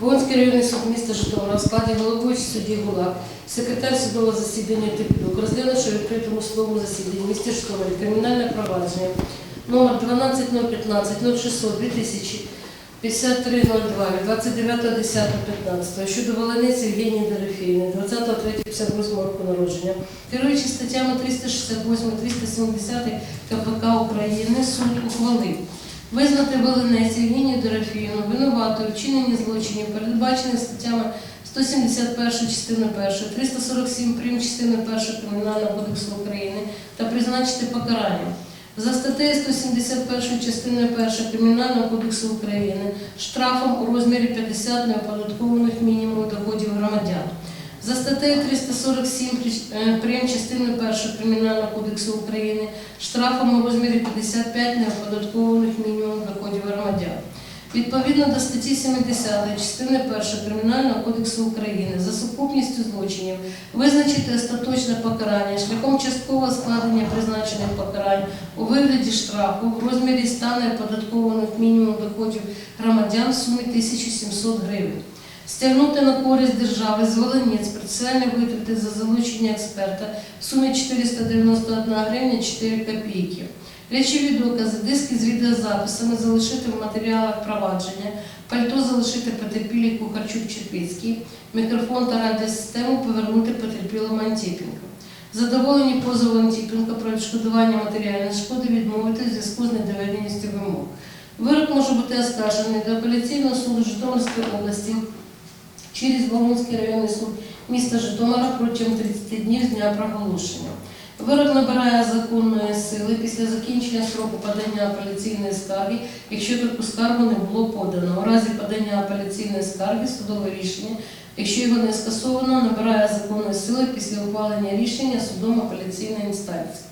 Волинський районний суд міста Житомира в складі головуючий судді Гулак, секретар судового засідання Типідук, розглянувши в відкритому судовому засіданні в місті Житомирі кримінальне провадження номер 12015 0600 2000 5302 від 29.10.15 щодо Волиниці Євгенії Дорофєєвни 20.03.58 року народження, керуючи статтями 368-370 КПК України, суд ухвалив визнати Волинець Євгенію вчиненні злочинів, передбачених статтями 171 частини 1, 347 прим. частини 1 Кримінального кодексу України та призначити покарання. За статтею 171 частини 1 Кримінального кодексу України штрафом у розмірі 50 неоподаткованих мінімумів доходів громадян. За статтею 347 е, прим. частини 1 Кримінального кодексу України штрафом у розмірі 55 неоподаткованих мінімумів доходів громадян. Відповідно до статті 70 частини 1 Кримінального кодексу України за сукупністю злочинів визначити остаточне покарання шляхом часткового складення призначених покарань у вигляді штрафу в розмірі 100 неоподаткованих мінімумів доходів громадян в сумі 1700 гривень. Стягнути на користь держави з Волинець процесуальні витрати за залучення експерта в сумі 491 гривня 4 копійки. Речові докази, диски з відеозаписами залишити в матеріалах провадження, пальто залишити потерпілій Кухарчук Черпицький, мікрофон та радіосистему повернути потерпілому Антіпінку. Задоволені позовом Антіпінка про відшкодування матеріальної шкоди відмовити в зв'язку з недоведеністю вимог. Вирок може бути оскаржений до апеляційного суду Житомирської області через Волинський районний суд міста Житомира протягом 30 днів з дня проголошення. Вирок набирає законної сили після закінчення сроку подання апеляційної скарги, якщо таку скаргу не було подано. У разі подання апеляційної скарги судове рішення, якщо його не скасовано, набирає законної сили після ухвалення рішення судом апеляційної інстанції.